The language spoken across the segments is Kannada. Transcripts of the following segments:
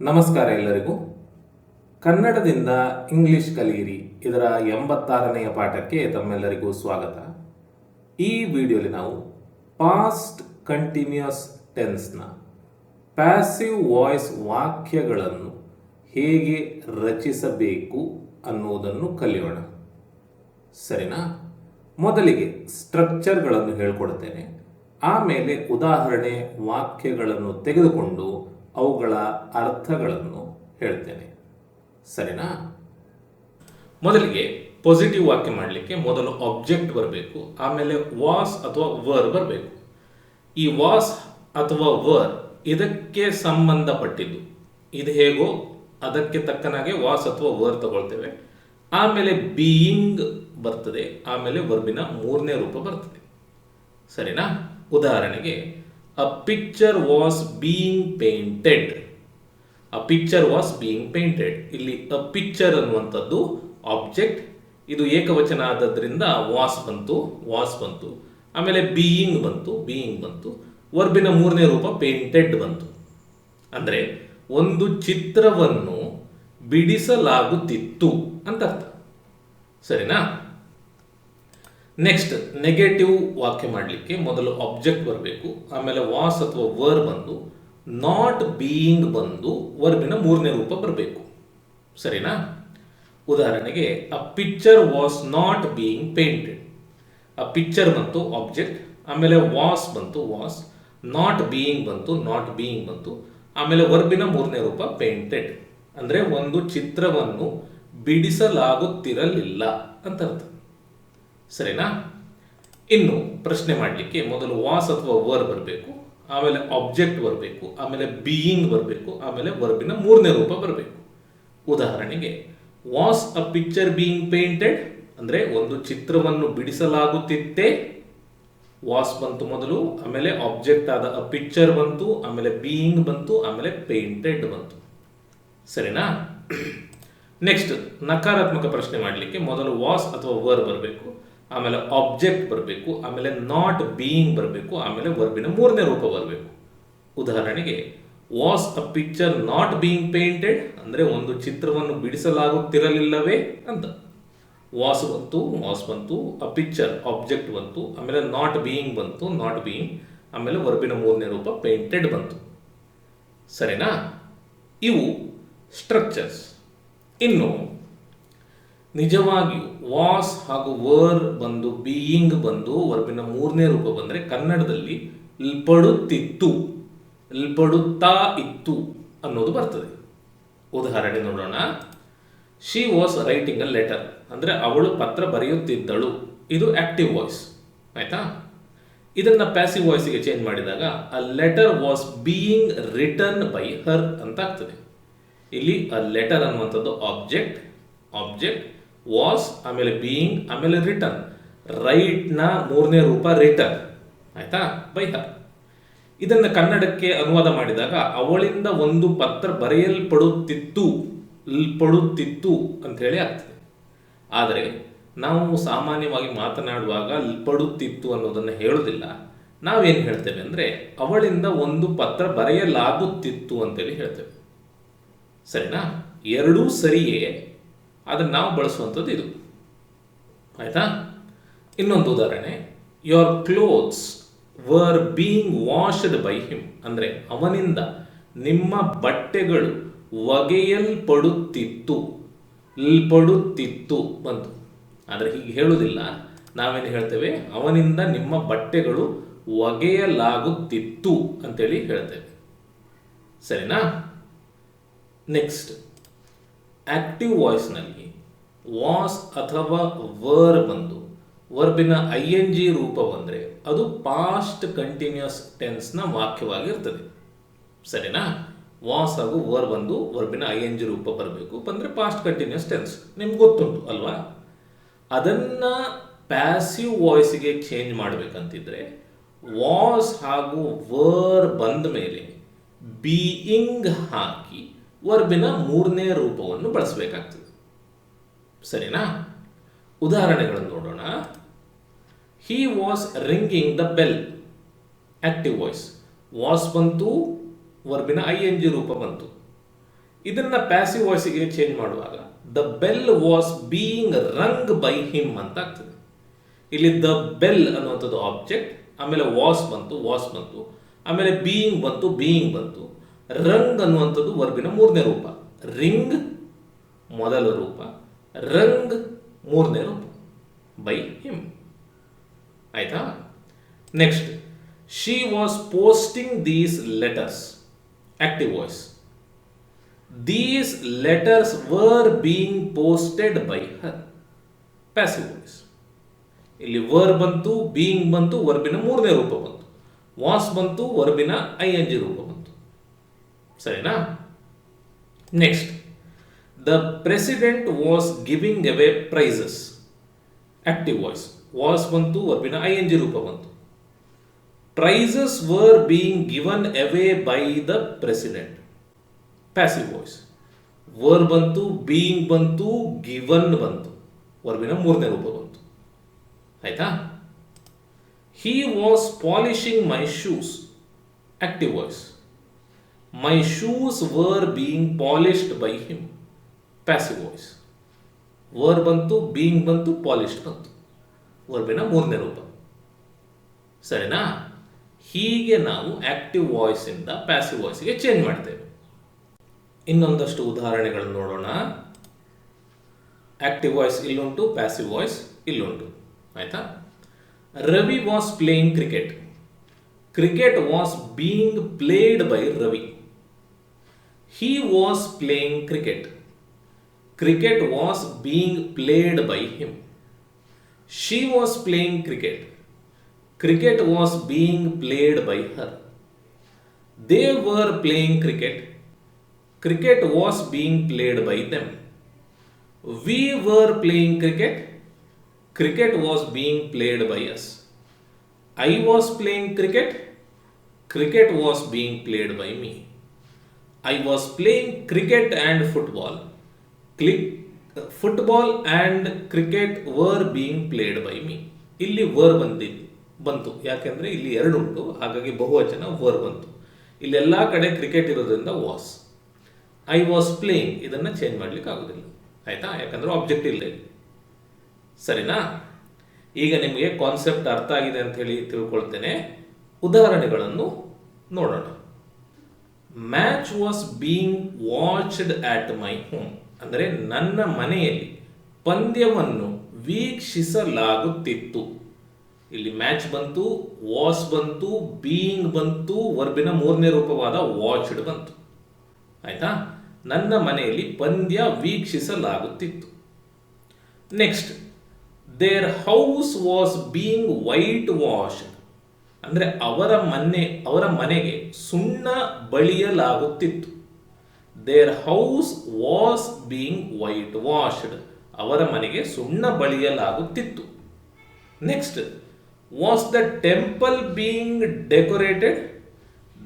ನಮಸ್ಕಾರ ಎಲ್ಲರಿಗೂ. ಕನ್ನಡದಿಂದ ಇಂಗ್ಲಿಷ್ ಕಲಿಯಿರಿ, ಇದರ ಎಂಬತ್ತಾರನೆಯ ಪಾಠಕ್ಕೆ ತಮ್ಮೆಲ್ಲರಿಗೂ ಸ್ವಾಗತ. ಈ ವಿಡಿಯೋಲಿ ನಾವು ಪಾಸ್ಟ್ ಕಂಟಿನ್ಯೂಸ್ ಟೆನ್ಸ್ನ ಪ್ಯಾಸಿವ್ ವಾಯ್ಸ್ ವಾಕ್ಯಗಳನ್ನು ಹೇಗೆ ರಚಿಸಬೇಕು ಅನ್ನುವುದನ್ನು ಕಲಿಯೋಣ. ಸರಿನಾ? ಮೊದಲಿಗೆ ಸ್ಟ್ರಕ್ಚರ್ಗಳನ್ನು ಹೇಳ್ಕೊಡ್ತೇನೆ. ಆಮೇಲೆ ಉದಾಹರಣೆ ವಾಕ್ಯಗಳನ್ನು ತೆಗೆದುಕೊಂಡು ಅವುಗಳ ಅರ್ಥಗಳನ್ನು ಹೇಳ್ತೇನೆ. ಸರಿನಾ? ಮೊದಲಿಗೆ ಪಾಸಿಟಿವ್ ವಾಕ್ಯ ಮಾಡಲಿಕ್ಕೆ ಮೊದಲು ಆಬ್ಜೆಕ್ಟ್ ಬರಬೇಕು, ಆಮೇಲೆ ವಾಸ್ ಅಥವಾ ವರ್ ಬರಬೇಕು. ಈ ವಾಸ್ ಅಥವಾ ವರ್ ಇದಕ್ಕೆ ಸಂಬಂಧಪಟ್ಟಿದ್ದು. ಇದು ಹೇಗೋ ಅದಕ್ಕೆ ತಕ್ಕನಾಗೆ ವಾಸ್ ಅಥವಾ ವರ್ ತಗೊಳ್ತೇವೆ. ಆಮೇಲೆ ಬೀಯಿಂಗ್ ಬರ್ತದೆ, ಆಮೇಲೆ ವರ್ಬಿನ ಮೂರನೇ ರೂಪ ಬರ್ತದೆ. ಸರಿನಾ? ಉದಾಹರಣೆಗೆ a picture was being painted a picture was being painted ಇಲ್ಲಿ ಅ ಪಿಕ್ಚರ್ ಅನ್ನುವಂಥದ್ದು ಆಬ್ಜೆಕ್ಟ್ ಇದು ಏಕವಚನ ಆದದ್ರಿಂದ ವಾಸ್ ಬಂತು ವಾಸ್ ಬಂತು. ಆಮೇಲೆ ಬೀಯಿಂಗ್ ಬಂತು ಬೀಯಿಂಗ್ ಬಂತು. ವರ್ಬಿನ ಮೂರನೇ ರೂಪ ಪೇಂಟೆಡ್ ಬಂತು. ಅಂದರೆ ಒಂದು ಚಿತ್ರವನ್ನು ಬಿಡಿಸಲಾಗುತ್ತಿತ್ತು ಅಂತ ಅರ್ಥ. ಸರಿನಾ? ನೆಕ್ಸ್ಟ್ ನೆಗೆಟಿವ್ ವಾಕ್ಯ ಮಾಡಲಿಕ್ಕೆ ಮೊದಲು ಆಬ್ಜೆಕ್ಟ್ ಬರಬೇಕು, ಆಮೇಲೆ ವಾಸ್ ಅಥವಾ ವರ್ ಬಂದು ನಾಟ್ ಬೀಯಿಂಗ್ ಬಂದು ವರ್ಬಿನ ಮೂರನೇ ರೂಪ ಬರಬೇಕು. ಸರಿನಾ? ಉದಾಹರಣೆಗೆ a picture was not being painted a picture ಬಂತು ಆಬ್ಜೆಕ್ಟ್ ಆಮೇಲೆ ವಾಸ್ ಬಂತು ವಾಸ್ ನಾಟ್ ಬೀಯಿಂಗ್ ಬಂತು ನಾಟ್ ಬೀಯಿಂಗ್ ಬಂತು, ಆಮೇಲೆ ವರ್ಬಿನ ಮೂರನೇ ರೂಪ ಪೇಂಟೆಡ್ ಅಂದರೆ ಒಂದು ಚಿತ್ರವನ್ನು ಬಿಡಿಸಲಾಗುತ್ತಿರಲಿಲ್ಲ ಅಂತ ಅರ್ಥ. ಸರಿನಾ? ಇನ್ನು ಪ್ರಶ್ನೆ ಮಾಡಲಿಕ್ಕೆ ಮೊದಲು ವಾಸ್ ಅಥವಾ ವರ್ ಬರಬೇಕು, ಆಮೇಲೆ ಆಬ್ಜೆಕ್ಟ್ ಬರಬೇಕು, ಆಮೇಲೆ ಬೀಯಿಂಗ್ ಬರಬೇಕು, ಆಮೇಲೆ ವರ್ಬಿನ ಮೂರನೇ ರೂಪ ಬರಬೇಕು. ಉದಾಹರಣೆಗೆ was a picture being painted ಅಂದರೆ ಒಂದು ಚಿತ್ರವನ್ನು ಬಿಡಿಸಲಾಗುತ್ತಿತ್ತೆ? ವಾಸ್ ಬಂತು ಮೊದಲು, ಆಮೇಲೆ ಆಬ್ಜೆಕ್ಟ್ ಆದ ಅ ಪಿಕ್ಚರ್ ಬಂತು, ಆಮೇಲೆ ಬೀಯಿಂಗ್ ಬಂತು, ಆಮೇಲೆ ಪೇಂಟೆಡ್ ಬಂತು. ಸರಿನಾ? ನೆಕ್ಸ್ಟ್ ನಕಾರಾತ್ಮಕ ಪ್ರಶ್ನೆ ಮಾಡಲಿಕ್ಕೆ ಮೊದಲು ವಾಸ್ ಅಥವಾ ವರ್ ಬರಬೇಕು ಆಮೇಲೆ ಆಬ್ಜೆಕ್ಟ್ ಬರಬೇಕು, ಆಮೇಲೆ ನಾಟ್ ಬೀಯಿಂಗ್ ಬರಬೇಕು, ಆಮೇಲೆ ವರ್ಬಿನ ಮೂರನೇ ರೂಪ ಬರಬೇಕು. ಉದಾಹರಣೆಗೆ was a picture not being painted ಅಂದರೆ ಒಂದು ಚಿತ್ರವನ್ನು ಬಿಡಿಸಲಾಗುತ್ತಿರಲಿಲ್ಲವೇ ಅಂತ. ವಾಸ್ ಬಂತು ವಾಸ್ ಬಂತು ಅ ಪಿಕ್ಚರ್ ಆಬ್ಜೆಕ್ಟ್ ಬಂತು, ಆಮೇಲೆ ನಾಟ್ ಬೀಯಿಂಗ್ ಬಂತು ನಾಟ್ ಬೀಯಿಂಗ್ ಆಮೇಲೆ ವರ್ಬಿನ ಮೂರನೇ ರೂಪ ಪೇಂಟೆಡ್ ಬಂತು. ಸರಿನಾ? ಇವು ಸ್ಟ್ರಕ್ಚರ್ಸ್ ಇನ್ನು ನಿಜವಾಗಿಯೂ ವಾಸ್ ಹಾಗೂ ವರ್ ಬಂದು ಬೀಯಿಂಗ್ ಬಂದು ವರ್ಬಿನ ಮೂರನೇ ರೂಪ ಬಂದರೆ ಕನ್ನಡದಲ್ಲಿ ಲ್ಪಡುತ್ತಿತ್ತು, ಲ್ಪಡುತ್ತಾ ಇತ್ತು ಅನ್ನೋದು ಬರ್ತದೆ. ಉದಾಹರಣೆ ನೋಡೋಣ. She was writing a letter ಅಂದರೆ ಅವಳು ಪತ್ರ ಬರೆಯುತ್ತಿದ್ದಳು. ಇದು ಆಕ್ಟಿವ್ ವಾಯ್ಸ್ ಆಯಿತಾ? ಇದನ್ನು ಪ್ಯಾಸಿವ್ ವಾಯ್ಸಿಗೆ ಚೇಂಜ್ ಮಾಡಿದಾಗ a letter was being return by her ಅಂತ ಆಗ್ತದೆ. ಇಲ್ಲಿ ಅ ಲೆಟರ್ ಅನ್ನುವಂಥದ್ದು ಆಬ್ಜೆಕ್ಟ್ ಆಬ್ಜೆಕ್ಟ್ ವಾಸ್ ಆಮೇಲೆ ಬೀಯಿಂಗ್ ಆಮೇಲೆ ರಿಟರ್ನ್ ರೈಟ್ನ ಮೂರನೇ ರೂಪ ರಿಟರ್ನ್ ಆಯ್ತಾ? ಬೈ ಹರ್ ಇದನ್ನು ಕನ್ನಡಕ್ಕೆ ಅನುವಾದ ಮಾಡಿದಾಗ ಅವಳಿಂದ ಒಂದು ಪತ್ರ ಬರೆಯಲ್ಪಡುತ್ತಿತ್ತು, ಪಡುತ್ತಿತ್ತು ಅಂತ ಹೇಳಿ ಆಗ್ತದೆ. ಆದರೆ, ನಾವು ಸಾಮಾನ್ಯವಾಗಿ ಮಾತನಾಡುವಾಗ ಪಡುತ್ತಿತ್ತು ಅನ್ನೋದನ್ನು ಹೇಳೋದಿಲ್ಲ ನಾವೇನು ಹೇಳ್ತೇವೆ ಅಂದರೆ, ಅವಳಿಂದ ಒಂದು ಪತ್ರ ಬರೆಯಲಾಗುತ್ತಿತ್ತು ಅಂತೇಳಿ ಹೇಳ್ತೇವೆ. ಸರಿನಾ? ಎರಡೂ ಸರಿಯೇ. ಆದರೆ ನಾವು ಬಳಸುವಂಥದ್ದು ಇದು. ಆಯಿತಾ? ಇನ್ನೊಂದು ಉದಾಹರಣೆ. Your clothes were being washed by him ಅಂದರೆ ಅವನಿಂದ ನಿಮ್ಮ ಬಟ್ಟೆಗಳು ಒಗೆಯಲ್ಪಡುತ್ತಿತ್ತು. ಪಡುತ್ತಿತ್ತು ಬಂತು. ಆದರೆ ಹೀಗೆ ಹೇಳುವುದಿಲ್ಲ. ನಾವೇನು ಹೇಳ್ತೇವೆ? ಅವನಿಂದ ನಿಮ್ಮ ಬಟ್ಟೆಗಳು ಒಗೆಯಲಾಗುತ್ತಿತ್ತು ಅಂತೇಳಿ ಹೇಳ್ತೇವೆ. ಸರಿನಾ? ನೆಕ್ಸ್ಟ್ ಆಕ್ಟಿವ್ ವಾಯ್ಸ್ನಲ್ಲಿ ವಾಸ್ ಅಥವಾ ವರ್ ಬಂದು ವರ್ಬಿನ ಐ ಎನ್ ಜಿ ರೂಪ ಬಂದರೆ ಅದು ಪಾಸ್ಟ್ ಕಂಟಿನ್ಯೂಸ್ ಟೆನ್ಸ್ನ ವಾಕ್ಯವಾಗಿರ್ತದೆ. ಸರಿನಾ? ವಾಸ್ ಹಾಗೂ ವರ್ ಬಂದು ವರ್ಬಿನ ಐ ಎನ್ ಜಿ ರೂಪ ಬರಬೇಕು, ಬಂದರೆ ಪಾಸ್ಟ್ ಕಂಟಿನ್ಯೂಸ್ ಟೆನ್ಸ್ ನಿಮ್ಗೆ ಗೊತ್ತುಂಟು, ಅಲ್ವಾ? ಅದನ್ನು ಪ್ಯಾಸಿವ್ ವಾಯ್ಸಿಗೆ ಚೇಂಜ್ ಮಾಡಬೇಕಂತಿದ್ರೆ ವಾಸ್ ಹಾಗೂ ವರ್ ಬಂದ ಮೇಲೆ ಬೀಯಿಂಗ್ ಹಾಕಿ ವರ್ಬಿನ ಮೂರನೇ ರೂಪವನ್ನು ಬಳಸಬೇಕಾಗ್ತದೆ. ಸರಿನಾ? ಉದಾಹರಣೆಗಳನ್ನು ನೋಡೋಣ. He was ringing the bell active voice was ಬಂತು, ವರ್ಬಿನ ಐ ಎನ್ ಜಿ ರೂಪ ಬಂತು. ಇದನ್ನ ಪ್ಯಾಸಿವ್ ವಾಯ್ಸಿಗೆ ಚೇಂಜ್ ಮಾಡುವಾಗ the bell was being rung by him ಅಂತ ಆಗ್ತದೆ ಇಲ್ಲಿ ದ ಬೆಲ್ ಅನ್ನುವಂಥದ್ದು ಆಬ್ಜೆಕ್ಟ್ ಆಮೇಲೆ ವಾಸ್ ಬಂತು ವಾಸ್ ಬಂತು, ಆಮೇಲೆ ಬೀಯಿಂಗ್ ಬಂತು ಬೀಯಿಂಗ್ ಬಂತು. ರಂಗ್ ಅನ್ನುವಂಥದ್ದು ವರ್ಬಿನ ಮೂರನೇ ರೂಪ. ರಿಂಗ್ ಮೊದಲ ರೂಪ. ರಂಗ್ ಮೂರನೇ ರೂಪ. By him. ಆಯ್ತಾ? Next she was posting these letters active voice these letters were being posted by her passive voice ಇಲ್ಲಿ ವರ್ ಬಂತು ಬೀಯಿಂಗ್ ಬಂತು, ವರ್ಬಿನ ಮೂರನೇ ರೂಪ ಬಂತು. ವಾಸ್ ಬಂತು, ವರ್ಬಿನ ಐ ಎನ್ ಜಿ ರೂಪ ಬಂತು. ಸರಿನಾ? Next the president was giving away prizes active voice was ಬಂತು ವರ್ಬಿನ ಐ ಎನ್ ಜಿ ರೂಪ ಬಂತು. Prizes were being given away by the president passive voice were ಬಂತು ಬೀಯಿಂಗ್ ಬಂತು ಗಿವನ್ ಬಂತು. ವರ್ಬಿನ ಮೂರನೇ ರೂಪ ಬಂತು. ಆಯ್ತಾ? He was polishing my shoes active voice my shoes were being polished by him passive voice were ಬಂತು ಬೀಯಿಂಗ್ ಬಂತು ಪಾಲಿಶ್ಡ್ ಬಂತು. ವರ್ಬಿನ ಮೂರನೇ ರೂಪ. ಸರಿನಾ? ಹೀಗೆ ನಾವು ಆಕ್ಟಿವ್ ವಾಯ್ಸ್ ಇಂದ ಪ್ಯಾಸಿವ್ ವಾಯ್ಸ್ಗೆ ಚೇಂಜ್ ಮಾಡ್ತೇವೆ. ಇನ್ನೊಂದಷ್ಟು ಉದಾಹರಣೆಗಳನ್ನು ನೋಡೋಣ. ಆಕ್ಟಿವ್ ವಾಯ್ಸ್ ಇಲ್ಲುಂಟು ಪ್ಯಾಸಿವ್ ವಾಯ್ಸ್ ಇಲ್ಲುಂಟು. ಆಯ್ತಾ? Ravi was playing cricket cricket was being played by Ravi. he was playing cricket. Cricket was being played by him. She was playing cricket. Cricket was being played by her. They were playing cricket. Cricket was being played by them. We were playing cricket. Cricket was being played by us. I was playing cricket. Cricket was being played by me. I was playing cricket and football. Click, football and cricket were being played by me. ಇಲ್ಲಿ ವರ್ ಬಂದಿದ್ದು ಬಂತು. ಯಾಕೆಂದರೆ ಇಲ್ಲಿ ಎರಡು ಉಂಟು. ಹಾಗಾಗಿ ಬಹುವಚನ ವರ್ ಬಂತು. ಇಲ್ಲೆಲ್ಲ ಕಡೆ ಕ್ರಿಕೆಟ್ ಇರೋದ್ರಿಂದ ವಾಸ್ ಐ ವಾಸ್ ಪ್ಲೇಯಿಂಗ್ ಇದನ್ನು ಚೇಂಜ್ ಮಾಡ್ಲಿಕ್ಕೆ ಆಗೋದಿಲ್ಲ. ಆಯಿತಾ? ಯಾಕಂದರೆ ಆಬ್ಜೆಕ್ಟ್ ಇಲ್ಲಿ ಸರಿನಾ? ಈಗ ನಿಮಗೆ ಕಾನ್ಸೆಪ್ಟ್ ಅರ್ಥ ಆಗಿದೆ ಅಂತ ಹೇಳಿ ತಿಳ್ಕೊಳ್ತೇನೆ. ಉದಾಹರಣೆಗಳನ್ನು ನೋಡೋಣ. Match was being watched at my home ಅಂದರೆ ನನ್ನ ಮನೆಯಲ್ಲಿ ಪಂದ್ಯವನ್ನು ವೀಕ್ಷಿಸಲಾಗುತ್ತಿತ್ತು. ಇಲ್ಲಿ ಮ್ಯಾಚ್ ಬಂತು ವಾಸ್ ಬಂತು ಬೀಯಿಂಗ್ ಬಂತು ವರ್ಬಿನ ಮೂರನೇ ರೂಪವಾದ ವಾಚ್ಡ್ ಬಂತು. ಆಯ್ತಾ? ನನ್ನ ಮನೆಯಲ್ಲಿ ಪಂದ್ಯ ವೀಕ್ಷಿಸಲಾಗುತ್ತಿತ್ತು. Next their house was being whitewash ಅಂದರೆ ಅವರ ಮನೆ, ಅವರ ಮನೆಗೆ ಸುಣ್ಣ ಬಳಿಯಲಾಗುತ್ತಿತ್ತು. Their house was being whitewashed ಅವರ ಮನೆಗೆ ಸುಣ್ಣ ಬಳಿಯಲಾಗುತ್ತಿತ್ತು. Next was the temple being decorated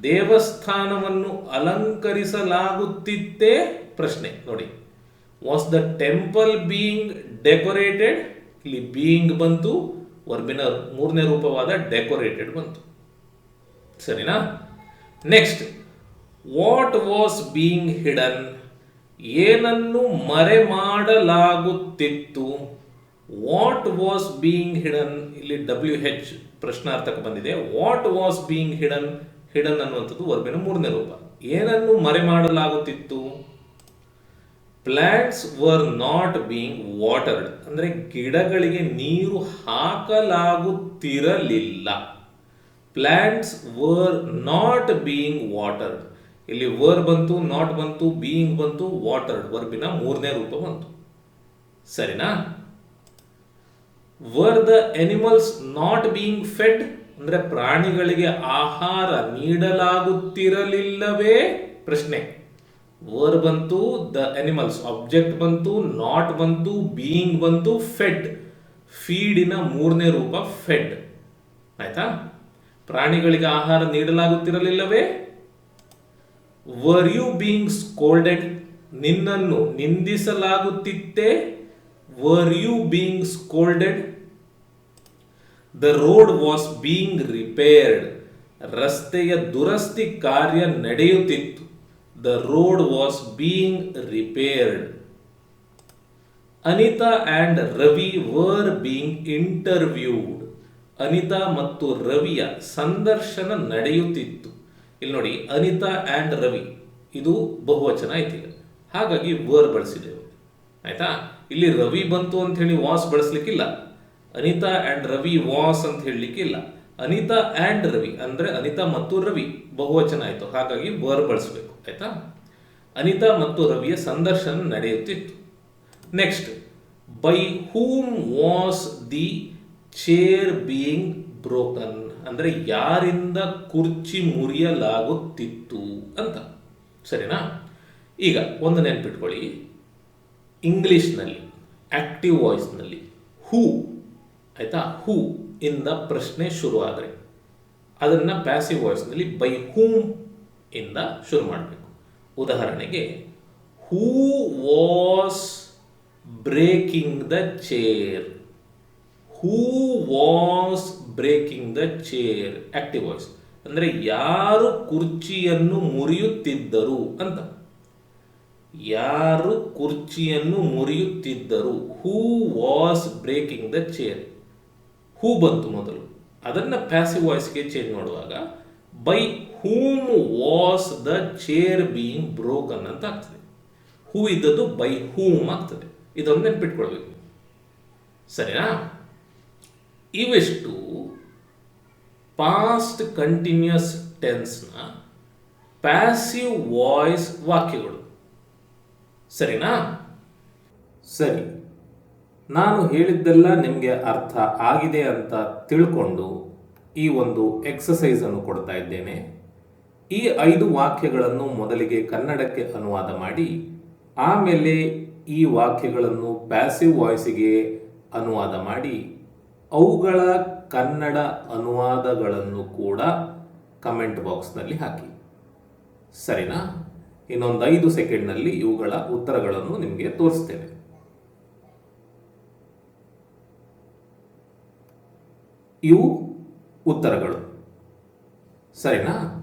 ದೇವಸ್ಥಾನವನ್ನು ಅಲಂಕರಿಸಲಾಗುತ್ತಿತ್ತೇ? ಪ್ರಶ್ನೆ, ನೋಡಿ. Was the temple being decorated ಇಲ್ಲಿ ಬೀಯಿಂಗ್ ಬಂತು. ವರ್ಬಿನ ಮೂರನೇ ರೂಪವಾದ ಡೆಕೋರೇಟೆಡ್ ಬಂತು. ಸರಿನಾ? Next what was being hidden ಏನನ್ನು ಮರೆ ಮಾಡಲಾಗುತ್ತಿತ್ತು ವಾಟ್ ವಾಸ್ ಬೀಯಿಂಗ್ ಹಿಡನ್ ಇಲ್ಲಿ ಡಬ್ಲ್ಯೂ ಹೆಚ್ ಪ್ರಶ್ನಾರ್ಥಕ ಬಂದಿದೆ. What was being hidden hidden ಅನ್ನುವಂಥದ್ದು ವರ್ಬಿನ ಮೂರನೇ ರೂಪ. ಏನನ್ನು ಮರೆ ಮಾಡಲಾಗುತ್ತಿತ್ತು plants were not being watered ಅಂದ್ರೆ ಗಿಡಗಳಿಗೆ ನೀರು ಹಾಕಲಾಗುತ್ತಿರಲಿಲ್ಲ. Plants were not being watered ಇಲ್ಲಿ ವರ್ ಬಂತು ನಾಟ್ ಬಂತು ಬೀಯಿಂಗ್ ಬಂತು ವಾಟರ್ಡ್ ವರ್ಬಿನ ಮೂರನೇ ರೂಪ ಬಂತು. ಸರಿನಾ? Were the animals not being fed ಅಂದ್ರೆ ಪ್ರಾಣಿಗಳಿಗೆ ಆಹಾರ ನೀಡಲಾಗುತ್ತಿರಲಿಲ್ಲವೇ? ಪ್ರಶ್ನೆ. ವರ್ ಬಂತು ದ ಅನಿಮಲ್ಸ್ ಆಬ್ಜೆಕ್ಟ್ ಬಂತು ನಾಟ್ ಬಂತು ಬೀಯಿಂಗ್ ಬಂತು ಫೆಡ್ ಫೀಡಿನ ಮೂರನೇ ರೂಪ ಫೆಡ್ ಆಯ್ತಾ? ಪ್ರಾಣಿಗಳಿಗೆ ಆಹಾರ ನೀಡಲಾಗುತ್ತಿರಲಿಲ್ಲವೇ? ವರ್ ಯು ಬೀಯಿಂಗ್ ಸ್ಕೋಲ್ಡೆಡ್ ನಿನ್ನನ್ನು ನಿಂದಿಸಲಾಗುತ್ತಿತ್ತೇ? Were you being scolded the road was being repaired ರಸ್ತೆಯ ದುರಸ್ತಿ ಕಾರ್ಯ ನಡೆಯುತ್ತಿತ್ತು. The road was being repaired Anita and Ravi were being interviewed Anita ಮತ್ತು ರವಿಯ ಸಂದರ್ಶನ ನಡೆಯುತ್ತಿತ್ತು. ಇಲ್ಲಿ ನೋಡಿ ಅನಿತಾ ಆ್ಯಂಡ್ ರವಿ ಇದು ಬಹುವಚನ ಐತಿಗ ಹಾಗಾಗಿ ವರ್ ಬಳಸಿದೆವು ಆಯ್ತಾ? ಇಲ್ಲಿ ರವಿ ಬಂತು ಅಂತ ಹೇಳಿ ವಾಸ್ ಬಳಸ್ಲಿಕ್ಕಿಲ್ಲ. ಅನಿತಾ ಆ್ಯಂಡ್ ರವಿ ವಾಸ್ ಅಂತ ಹೇಳಲಿಕ್ಕೆ ಇಲ್ಲ ಅನಿತಾ ಆ್ಯಂಡ್ ರವಿ, ಅಂದರೆ ಅನಿತಾ ಮತ್ತು ರವಿ, ಬಹುವಚನ ಆಯಿತು. ಹಾಗಾಗಿ ವರ್ ಬಳಸಬೇಕು, ಆಯ್ತಾ? ಅನಿತಾ ಮತ್ತು ರವಿಯ ಸಂದರ್ಶನ ನಡೆಯುತ್ತಿತ್ತು. Next by whom was the chair being broken ಅಂದರೆ ಯಾರಿಂದ ಕುರ್ಚಿ ಮುರಿಯಲಾಗುತ್ತಿತ್ತು ಅಂತ. ಸರಿನಾ? ಈಗ ಒಂದು ನೆನ್ಪಿಟ್ಕೊಳ್ಳಿ. ಇಂಗ್ಲೀಷ್ನಲ್ಲಿ ಆಕ್ಟಿವ್ ವಾಯ್ಸ್ನಲ್ಲಿ ಹೂ ಆಯಿತಾ? ಹೂ ಇಂದ ಪ್ರಶ್ನೆ ಶುರು ಆದರೆ ಅದನ್ನು ಪ್ಯಾಸಿವ್ ವಾಯ್ಸ್ನಲ್ಲಿ ಬೈ ಹೂಮ್ ಇಂದ ಶುರು ಮಾಡಬೇಕು. ಉದಾಹರಣೆಗೆ who was breaking the chair who was breaking the chair active voice ಅಂದರೆ ಯಾರು ಕುರ್ಚಿಯನ್ನು ಮುರಿಯುತ್ತಿದ್ದರು ಅಂತ. ಯಾರು ಕುರ್ಚಿಯನ್ನು ಮುರಿಯುತ್ತಿದ್ದರು? Who was breaking the chair who ಬಂತು ಮೊದಲು. ಅದನ್ನು ಪ್ಯಾಸಿವ್ ವಾಯ್ಸ್ಗೆ ಚೇಂಜ್ ಮಾಡುವಾಗ by whom was the chair being broken ಅಂತ ಆಗ್ತದೆ. ಹೂ ಇದ್ದದ್ದು ಬೈ ಹೂಮ್ ಆಗ್ತದೆ. ಇದನ್ನು ನೆನ್ಪಿಟ್ಕೊಳ್ಬೇಕು. ಸರಿನಾ? ಇವೆಷ್ಟು ಪಾಸ್ಟ್ ಕಂಟಿನ್ಯೂಸ್ ಟೆನ್ಸ್ನ ಪ್ಯಾಸಿವ್ ವಾಯ್ಸ್ ವಾಕ್ಯಗಳು. ಸರಿನಾ? ಸರಿ. ನಾನು ಹೇಳಿದ್ದೆಲ್ಲ ನಿಮಗೆ ಅರ್ಥ ಆಗಿದೆ ಅಂತ ತಿಳ್ಕೊಂಡು ಈ ಒಂದು ಎಕ್ಸಸೈಸನ್ನು ಕೊಡ್ತಾ ಇದ್ದೇನೆ. ಈ ಐದು ವಾಕ್ಯಗಳನ್ನು ಮೊದಲಿಗೆ ಕನ್ನಡಕ್ಕೆ ಅನುವಾದ ಮಾಡಿ, ಆಮೇಲೆ ಈ ವಾಕ್ಯಗಳನ್ನು ಪ್ಯಾಸಿವ್ ವಾಯ್ಸಿಗೆ ಅನುವಾದ ಮಾಡಿ, ಅವುಗಳ ಕನ್ನಡ ಅನುವಾದಗಳನ್ನು ಕೂಡ ಕಮೆಂಟ್ ಬಾಕ್ಸ್ನಲ್ಲಿ ಹಾಕಿ. ಸರಿನಾ? ಇನ್ನೊಂದು ಐದು ಸೆಕೆಂಡ್ನಲ್ಲಿ ಇವುಗಳ ಉತ್ತರಗಳನ್ನು ನಿಮಗೆ ತೋರಿಸ್ತೇನೆ. ಇವು ಉತ್ತರಗಳು. ಸರಿನಾ?